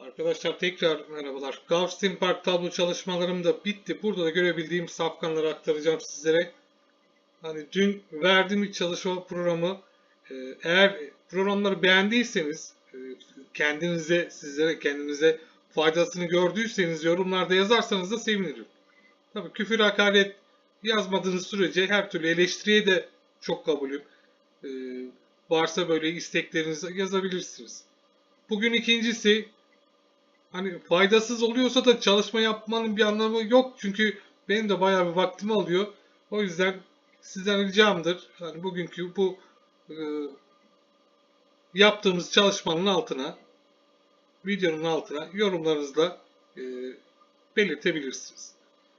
Arkadaşlar tekrar merhabalar. Gulfstream Park tablo çalışmalarım da bitti. Burada da görebildiğim safkanları aktaracağım sizlere. Hani dün verdiğim bir çalışma programı e, eğer programları beğendiyseniz e, kendinize sizlere kendinize faydasını gördüyseniz yorumlarda yazarsanız da sevinirim. Tabii küfür hakaret yazmadığınız sürece her türlü eleştiriye de çok kabulüm. E, varsa böyle isteklerinizi yazabilirsiniz. Bugün ikincisi hani faydasız oluyorsa da çalışma yapmanın bir anlamı yok. Çünkü benim de bayağı bir vaktimi alıyor. O yüzden sizden ricamdır. Hani bugünkü bu e, yaptığımız çalışmanın altına videonun altına yorumlarınızla e, belirtebilirsiniz.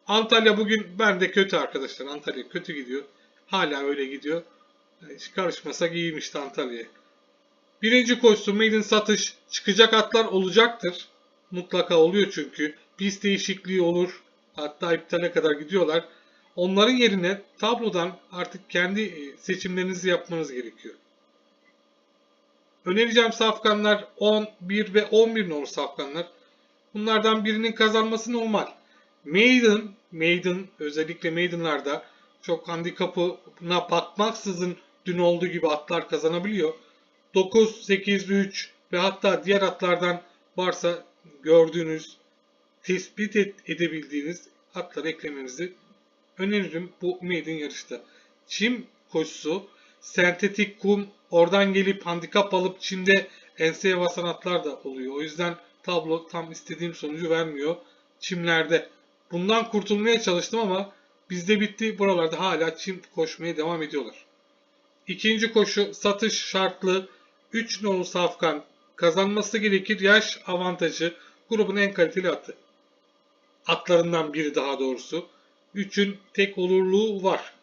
Antalya bugün bende kötü arkadaşlar. Antalya kötü gidiyor. Hala öyle gidiyor. Yani hiç karışmasak iyiymişti Antalya'ya. Birinci koşu maiden satış çıkacak atlar olacaktır. Mutlaka oluyor çünkü. Pist değişikliği olur. Hatta iptale kadar gidiyorlar. Onların yerine tablodan artık kendi e, seçimlerinizi yapmanız gerekiyor. Önereceğim safkanlar 10, 1 ve 11 numaralı safkanlar. Bunlardan birinin kazanması normal. Maiden, Maiden özellikle Maiden'larda çok handikapına bakmaksızın dün olduğu gibi atlar kazanabiliyor. 9, 8, 3 ve hatta diğer atlardan varsa gördüğünüz, tespit edebildiğiniz atları eklemenizi öneririm bu maiden yarışta. Çim koşusu, sentetik kum, oradan gelip handikap alıp çimde enseye basan atlar da oluyor. O yüzden tablo tam istediğim sonucu vermiyor çimlerde. Bundan kurtulmaya çalıştım ama bizde bitti. Buralarda hala çim koşmaya devam ediyorlar. İkinci koşu satış şartlı 3 nolu safkan kazanması gerekir. Yaş avantajı grubun en kaliteli atı. Atlarından biri daha doğrusu. 3'ün tek olurluğu var.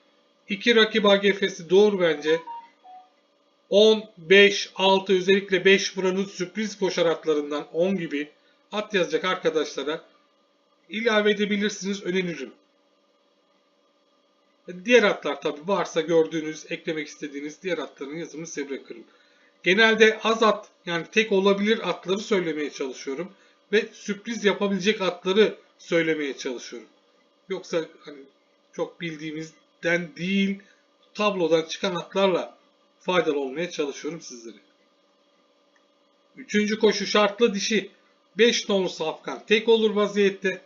2 rakip AGF'si doğru bence. 10, 5, 6 özellikle 5 buranın sürpriz koşar atlarından 10 gibi at yazacak arkadaşlara ilave edebilirsiniz öneririm. Diğer atlar tabi varsa gördüğünüz, eklemek istediğiniz diğer atların yazımını size bırakırım. Genelde az at yani tek olabilir atları söylemeye çalışıyorum. Ve sürpriz yapabilecek atları söylemeye çalışıyorum. Yoksa hani çok bildiğimizden değil tablodan çıkan atlarla faydalı olmaya çalışıyorum sizlere. Üçüncü koşu şartlı dişi. 5 nolu safkan tek olur vaziyette.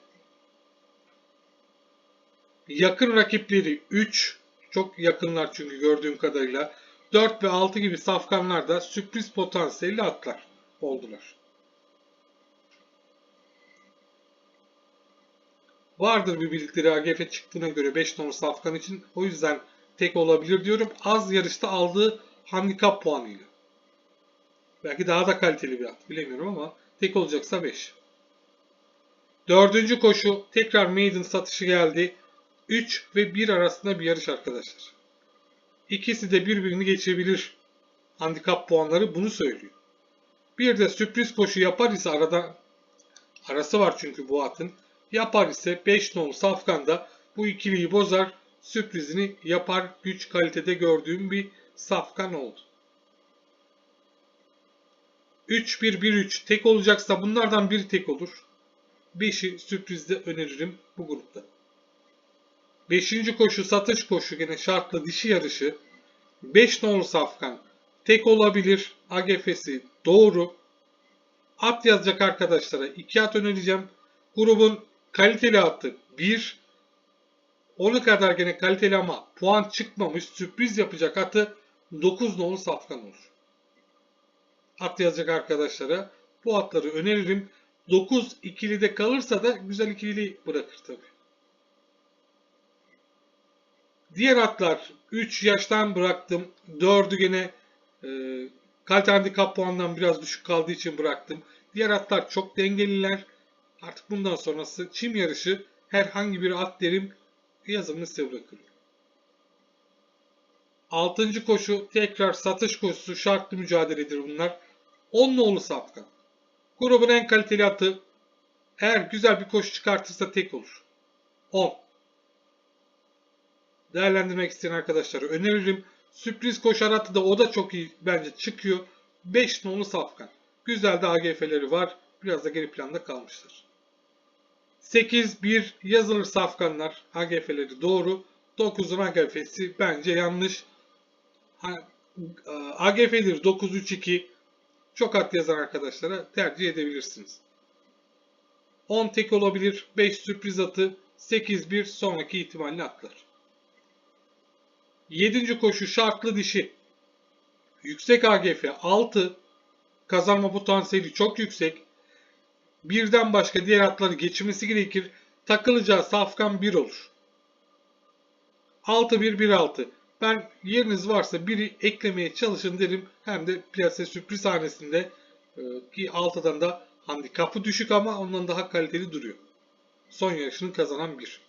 Yakın rakipleri 3. Çok yakınlar çünkü gördüğüm kadarıyla. 4 ve 6 gibi safkanlar da sürpriz potansiyelli atlar oldular. Vardır bir bildikleri AGF çıktığına göre 5 numaralı safkan için. O yüzden tek olabilir diyorum. Az yarışta aldığı handikap puanıyla. Belki daha da kaliteli bir at bilemiyorum ama tek olacaksa 5. Dördüncü koşu tekrar maiden satışı geldi. 3 ve 1 arasında bir yarış arkadaşlar. İkisi de birbirini geçebilir. Handikap puanları bunu söylüyor. Bir de sürpriz koşu yapar ise arada arası var çünkü bu atın. Yapar ise 5 nolu safkanda bu ikiliyi bozar. Sürprizini yapar güç kalitede gördüğüm bir safkan oldu. 3-1-1-3 tek olacaksa bunlardan biri tek olur. 5'i sürprizde öneririm bu grupta. 5. koşu satış koşu gene şartlı dişi yarışı. 5 nolu safkan tek olabilir. AGF'si doğru. At yazacak arkadaşlara 2 at önereceğim. Grubun kaliteli atı 1. Onu kadar gene kaliteli ama puan çıkmamış sürpriz yapacak atı 9 nolu safkan olur. At yazacak arkadaşlara bu atları öneririm. 9 ikili de kalırsa da güzel ikili bırakır tabi. Diğer atlar 3 yaştan bıraktım. 4'ü gene e, kalite handikap puanından biraz düşük kaldığı için bıraktım. Diğer atlar çok dengeliler. Artık bundan sonrası çim yarışı herhangi bir at derim yazımını size bırakırım. Altıncı koşu tekrar satış koşusu şartlı mücadeledir bunlar. 10 nolu safkan. Grubun en kaliteli atı eğer güzel bir koşu çıkartırsa tek olur. 10. Değerlendirmek isteyen arkadaşlara öneririm. Sürpriz koşar atı da o da çok iyi bence çıkıyor. 5 nolu safkan. Güzel de AGF'leri var. biraz da geri planda kalmışlar. 8-1 yazılır safkanlar. AGF'leri doğru. 9'un AGF'si bence yanlış. Ha- e, AGF'dir 9-3-2 çok at yazan arkadaşlara tercih edebilirsiniz. 10 tek olabilir. 5 sürpriz atı. 8-1 sonraki ihtimalle atlar. 7. koşu şartlı dişi. Yüksek AGF 6. Kazanma potansiyeli çok yüksek. Birden başka diğer atları geçirmesi gerekir. Takılacağı safkan 1 olur. 6-1-1-6. Ben yeriniz varsa biri eklemeye çalışın derim. Hem de plase sürpriz hanesinde e, ki 6'dan da handikapı düşük ama ondan daha kaliteli duruyor. Son yarışını kazanan bir.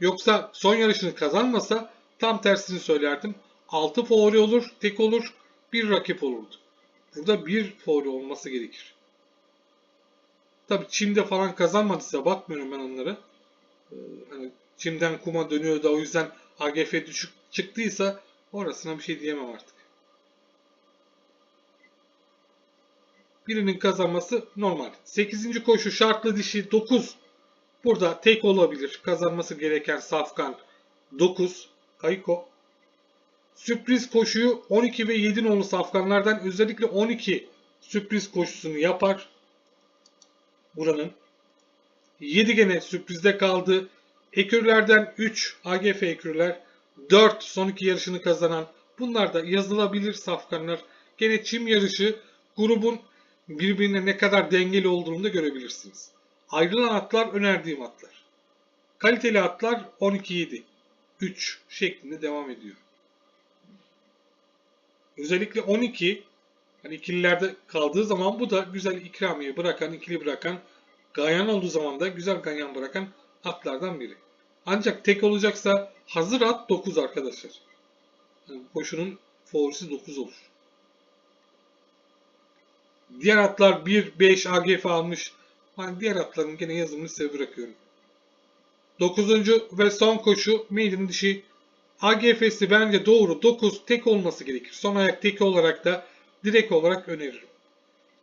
Yoksa son yarışını kazanmasa tam tersini söylerdim. 6 favori olur, tek olur, bir rakip olurdu. Burada bir favori olması gerekir. Tabi çimde falan kazanmadıysa bakmıyorum ben onlara. Ee, hani çimden kuma dönüyor da o yüzden AGF düşük çıktıysa orasına bir şey diyemem artık. Birinin kazanması normal. 8. koşu şartlı dişi 9. Burada tek olabilir. Kazanması gereken Safkan 9. Kayko. Sürpriz koşuyu 12 ve 7 nolu Safkanlardan özellikle 12 sürpriz koşusunu yapar. Buranın. 7 gene sürprizde kaldı. Ekürlerden 3 AGF ekürler. 4 son iki yarışını kazanan. Bunlar da yazılabilir safkanlar. Gene çim yarışı grubun birbirine ne kadar dengeli olduğunu da görebilirsiniz. Ayrılan atlar önerdiğim atlar. Kaliteli atlar 12-7. 3 şeklinde devam ediyor. Özellikle 12 hani ikililerde kaldığı zaman bu da güzel ikramiye bırakan, ikili bırakan, ganyan olduğu zaman da güzel ganyan bırakan atlardan biri. Ancak tek olacaksa hazır at 9 arkadaşlar. Yani koşunun favorisi 9 olur. Diğer atlar 1, 5 AGF almış. Ben diğer atların gene yazımını size bırakıyorum. 9. ve son koşu maiden dişi. AGF'si bence doğru 9 tek olması gerekir. Son ayak tek olarak da direkt olarak öneririm.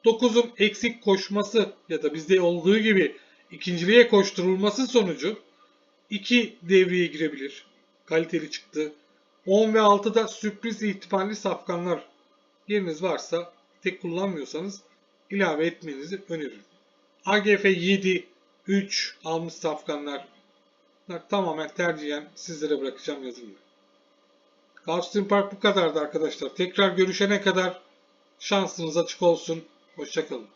9'un eksik koşması ya da bizde olduğu gibi ikinciliğe koşturulması sonucu 2 devreye girebilir. Kaliteli çıktı. 10 ve 6'da sürpriz ihtimalli safkanlar yeriniz varsa tek kullanmıyorsanız ilave etmenizi öneririm. AGF 7, 3 almış safkanlar Bunlar tamamen tercihen sizlere bırakacağım yazımı. Gulfstream Park bu kadardı arkadaşlar. Tekrar görüşene kadar şansınız açık olsun. Hoşçakalın.